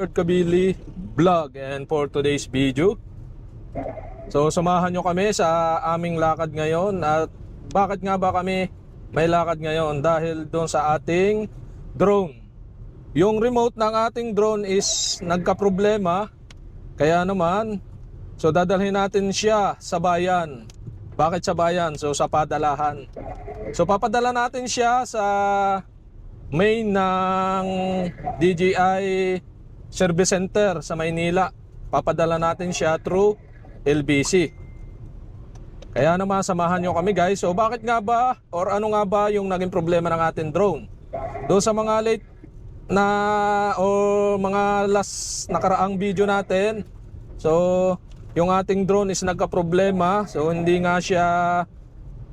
Lord Kabili vlog and for today's video. So samahan nyo kami sa aming lakad ngayon. At bakit nga ba kami may lakad ngayon? Dahil doon sa ating drone. Yung remote ng ating drone is nagka-problema. Kaya naman so dadalhin natin siya sa bayan. Bakit sa bayan? So sa padalahan. So papadala natin siya sa main ng DJI Service Center sa Maynila. Papadala natin siya through LBC. Kaya naman samahan nyo kami guys. So bakit nga ba or ano nga ba yung naging problema ng ating drone? Doon sa mga late na o mga last nakaraang video natin. So yung ating drone is nagka-problema. So hindi nga siya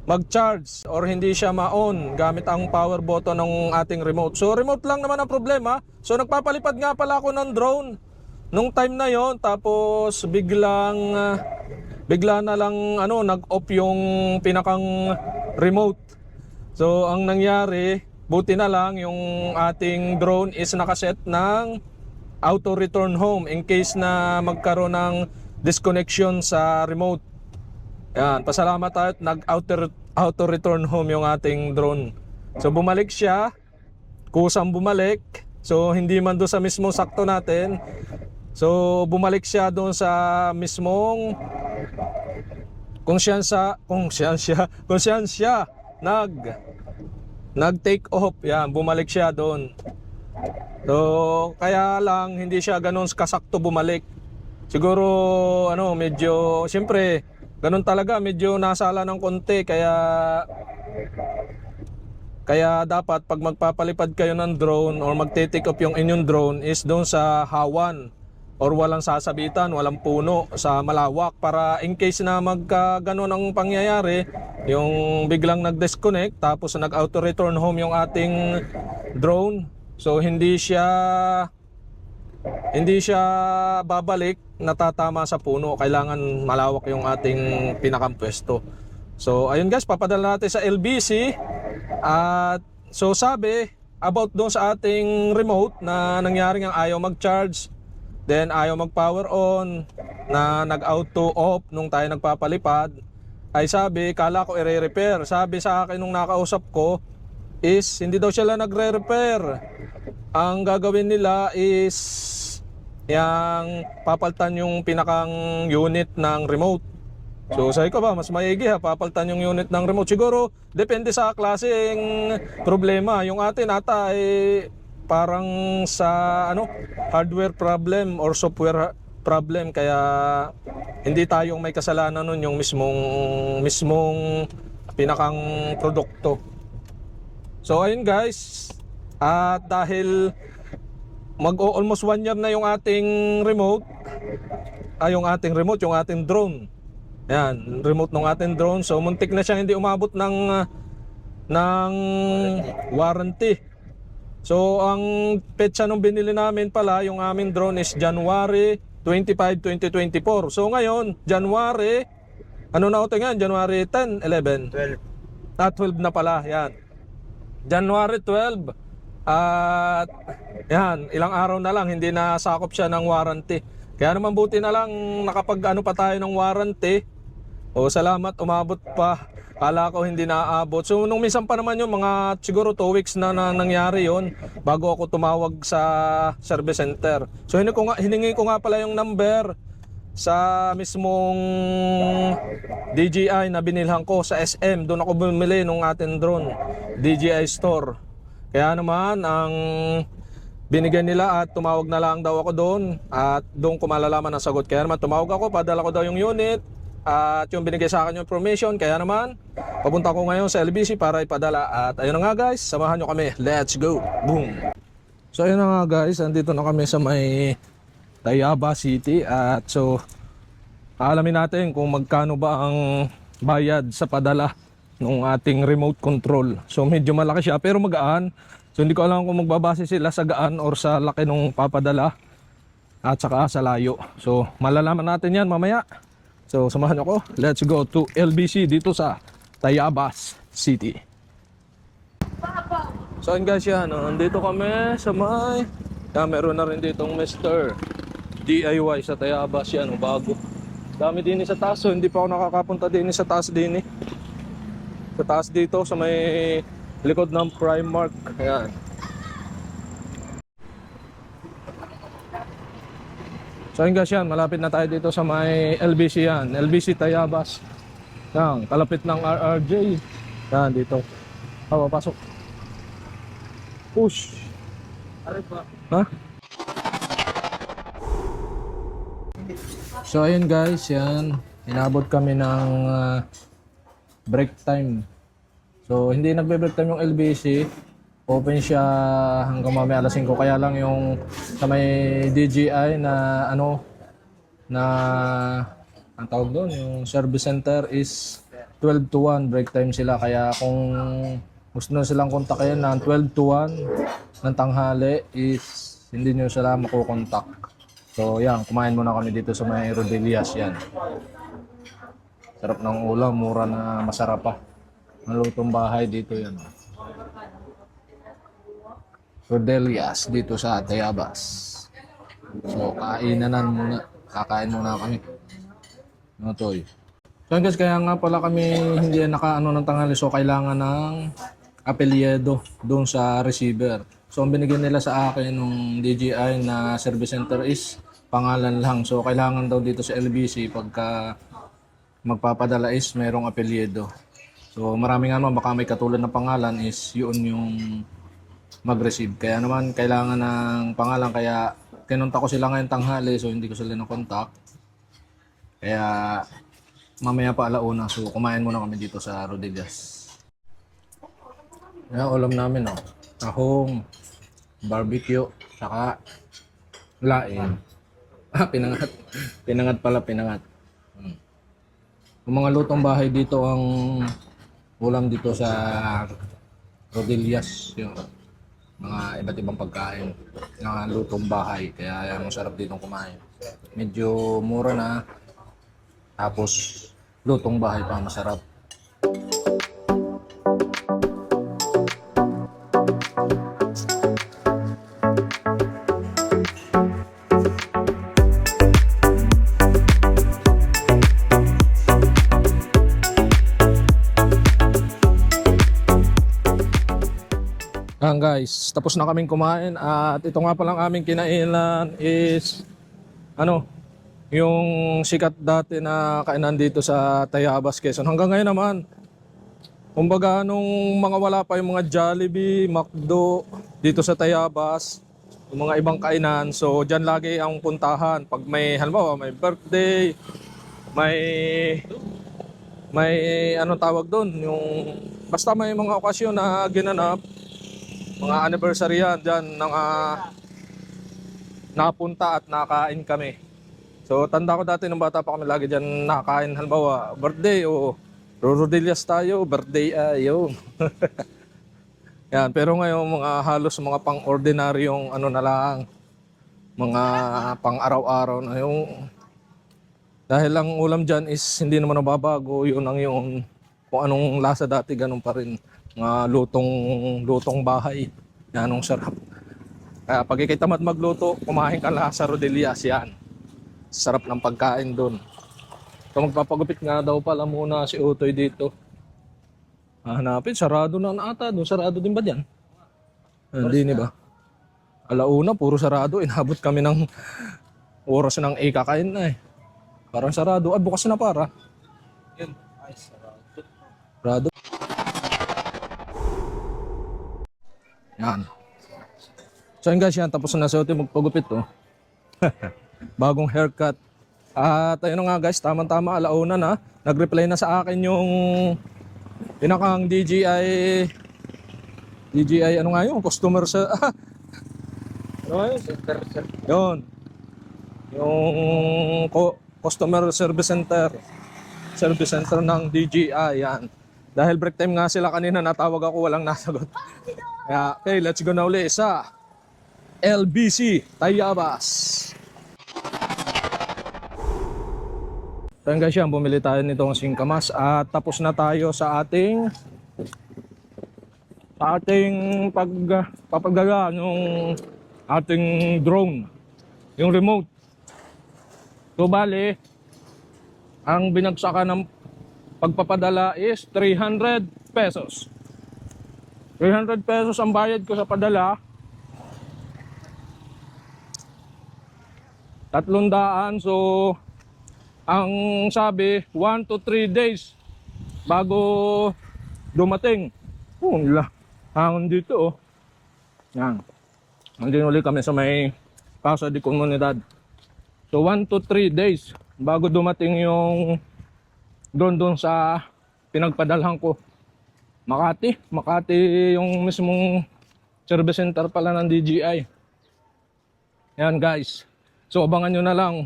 mag-charge or hindi siya ma-on gamit ang power button ng ating remote. So remote lang naman ang problema. So nagpapalipad nga pala ako ng drone nung time na yon tapos biglang bigla na lang ano nag-off yung pinakang remote. So ang nangyari, buti na lang yung ating drone is nakaset ng auto return home in case na magkaroon ng disconnection sa remote. Yan, pasalamat tayo at nag-auto auto return home yung ating drone. So bumalik siya, kusang bumalik. So hindi man doon sa mismong sakto natin. So bumalik siya doon sa mismong konsyansya, konsyansya, konsyansya nag nag take off. Yan, bumalik siya doon. So kaya lang hindi siya ganun kasakto bumalik. Siguro ano, medyo siyempre ganun talaga, medyo nasala ng konti kaya kaya dapat pag magpapalipad kayo ng drone or magte-take off yung inyong drone is doon sa hawan or walang sasabitan, walang puno sa malawak para in case na magka ganun ang pangyayari, yung biglang nag-disconnect tapos nag-auto return home yung ating drone. So hindi siya hindi siya babalik natatama sa puno. Kailangan malawak yung ating pinakampwesto. So ayun guys, papadala natin sa LBC at so sabi about doon sa ating remote na nangyari ang ayaw mag-charge then ayaw mag-power on na nag-auto off nung tayo nagpapalipad ay sabi, kala ko i-repair. Sabi sa akin nung nakausap ko is hindi daw sila nagre-repair. Ang gagawin nila is yang papaltan yung pinakang unit ng remote. So sabi ko ba, mas maigi ha, papaltan yung unit ng remote. Siguro, depende sa klaseng problema. Yung atin ata ay parang sa ano, hardware problem or software problem. Kaya hindi tayong may kasalanan nun yung mismong, mismong pinakang produkto. So ayun guys, at dahil mag-almost one year na yung ating remote, ay yung ating remote, yung ating drone. Yan, remote ng ating drone. So muntik na siya hindi umabot ng ah, ng warranty. So ang petsa nung binili namin pala, yung aming drone is January 25, 2024. So ngayon, January, ano na ito nga? January 10, 11? 12. Ah, 12 na pala, yan. January 12. At yan, ilang araw na lang hindi na sakop siya ng warranty. Kaya naman buti na lang nakapag ano pa tayo ng warranty. O salamat, umabot pa. Kala ko hindi naaabot. So nung minsan pa naman yung mga siguro 2 weeks na, na nangyari yon bago ako tumawag sa service center. So hiningi ko nga, hiningi ko nga pala yung number sa mismong DJI na binilhan ko sa SM. Doon ako bumili ng ating drone, DJI store. Kaya naman ang binigyan nila at tumawag na lang daw ako doon at doon ko malalaman ang sagot. Kaya naman tumawag ako, padala ko daw yung unit at yung binigay sa akin yung information. Kaya naman, papunta ko ngayon sa LBC para ipadala. At ayun na nga guys, samahan nyo kami. Let's go! Boom! So ayun na nga guys, andito na kami sa may Tayaba City at so alamin natin kung magkano ba ang bayad sa padala ng ating remote control. So medyo malaki siya pero magaan. So hindi ko alam kung magbabase sila sa gaan or sa laki ng papadala at saka sa layo. So malalaman natin yan mamaya. So samahan niyo ako. Let's go to LBC dito sa Tayabas City. So guys yan, nandito kami sa may Yan, meron na rin ditong Mr. DIY sa Tayabas yan, oh, bago. Dami din sa taas, so hindi pa ako nakakapunta din sa taas din eh. Sa taas dito, sa may likod ng Primark. Ayan. So yun guys yan, malapit na tayo dito sa may LBC yan. LBC Tayabas. Yan, kalapit ng RRJ. Yan, dito. Oh, pasok. Push. Ha? So ayun guys, yan. Inabot kami ng ah, break time. So hindi nagbe-break time yung LBC. Open siya hanggang mamaya alas 5. Kaya lang yung sa may DGI na ano na ang tawag doon, yung service center is 12 to 1 break time sila. Kaya kung gusto nyo silang kontakin ng 12 to 1 ng tanghali is hindi nyo sila makukontak. So yan, kumain muna kami dito sa may Rodelias yan. Sarap ng ulam, mura na masarap pa. Malutong bahay dito yan. Rodelias dito sa Tayabas. So kainanan muna, kakain muna kami. Ano to eh. So guys, kaya nga pala kami hindi nakaano ng tanghali so kailangan ng apelyedo doon sa receiver. So ang binigyan nila sa akin nung DJI na service center is pangalan lang. So kailangan daw dito sa LBC pagka magpapadala is merong apelyedo. So maraming ano baka may katulad ng pangalan is yun yung mag-receive. Kaya naman kailangan ng pangalan kaya kinontak ko sila ngayon tanghali so hindi ko sila na-contact. Kaya mamaya pa alauna so kumain muna kami dito sa Rodelias. Yan, ulam namin, oh. Tahong, barbecue, saka laing. Ah, pinangat. Pinangat pala, pinangat. Hmm. Yung mga lutong bahay dito ang ulam dito sa Rodelias. Yung mga iba't ibang pagkain. Mga lutong bahay. Kaya masarap dito kumain. Medyo mura na. Tapos, lutong bahay pa masarap. Ayan guys, tapos na kaming kumain at ito nga palang aming kinainan is ano, yung sikat dati na kainan dito sa Tayabas, Quezon. Hanggang ngayon naman, kumbaga nung mga wala pa yung mga Jollibee, McDo dito sa Tayabas, yung mga ibang kainan. So dyan lagi ang puntahan. Pag may, halimbawa, may birthday, may may ano tawag doon, yung basta may mga okasyon na ginanap, mga anniversary yan dyan nang ah, napunta at nakain kami. So tanda ko dati nung bata pa kami lagi dyan nakain halimbawa birthday o Rodelias tayo, birthday ayo. yan, pero ngayon mga halos mga pang-ordinaryong ano na lang, mga pang-araw-araw na yung dahil ang ulam dyan is hindi naman nababago, yun ang yung kung anong lasa dati ganun pa rin mga lutong lutong bahay. Yan ang sarap. Kaya pag ikay tamad magluto, kumain ka lang sa Rodelias yan. Sarap ng pagkain doon. So magpapagupit nga daw pala muna si Utoy dito. Hanapin, sarado na ata. Doon sarado din ba dyan? Hindi ni ba? Alauna, puro sarado. Inabot kami ng oras ng A kakain na eh. Parang sarado. Ay, bukas na para. Yun. Ay, sarado. Sarado. Yan. So yun guys, yan. Tapos na sa Utoy magpagupit to. Bagong haircut. At ayun nga guys, tamang-tama, alauna na. Nag-reply na sa akin yung pinakang DJI DJI ano nga yun, customer sa ano nga yun? Center, sir. Yun. Yung co- customer service center. Service center ng DJI, yan. Dahil break time nga sila kanina, natawag ako, walang nasagot. Kaya, okay, let's go na uli sa LBC Tayabas. So yun guys yan, bumili tayo nitong singkamas at tapos na tayo sa ating sa ating pag papagaga nung ating drone, yung remote. So bali, ang binagsakan ng pagpapadala is 300 pesos. 300 pesos ang bayad ko sa padala. Tatlong daan. So, ang sabi, 1 to 3 days bago dumating. Oh, nila. Hangon dito, oh. Yan. Nandun ulit kami sa may Casa de Comunidad. So, 1 to 3 days bago dumating yung doon doon sa pinagpadalhan ko. Makati. Makati yung mismong service center pala ng DGI. Yan guys. So abangan nyo na lang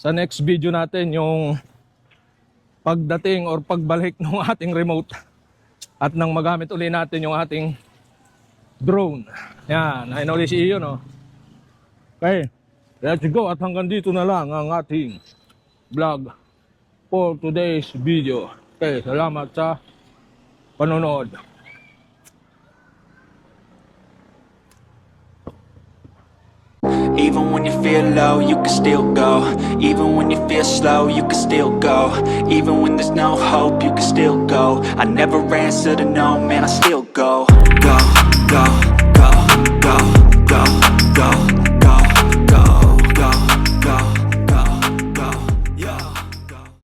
sa next video natin yung pagdating or pagbalik ng ating remote at nang magamit uli natin yung ating drone. Yan. Ayun ulit si Iyo no. Okay. Let's go at hanggang dito na lang ang ating vlog for today's video. Okay, salamat sa panonood. Even when you feel low, you can still go Even when you feel slow, you can still go Even when there's no hope, you can still go I never answer to no, man, I still go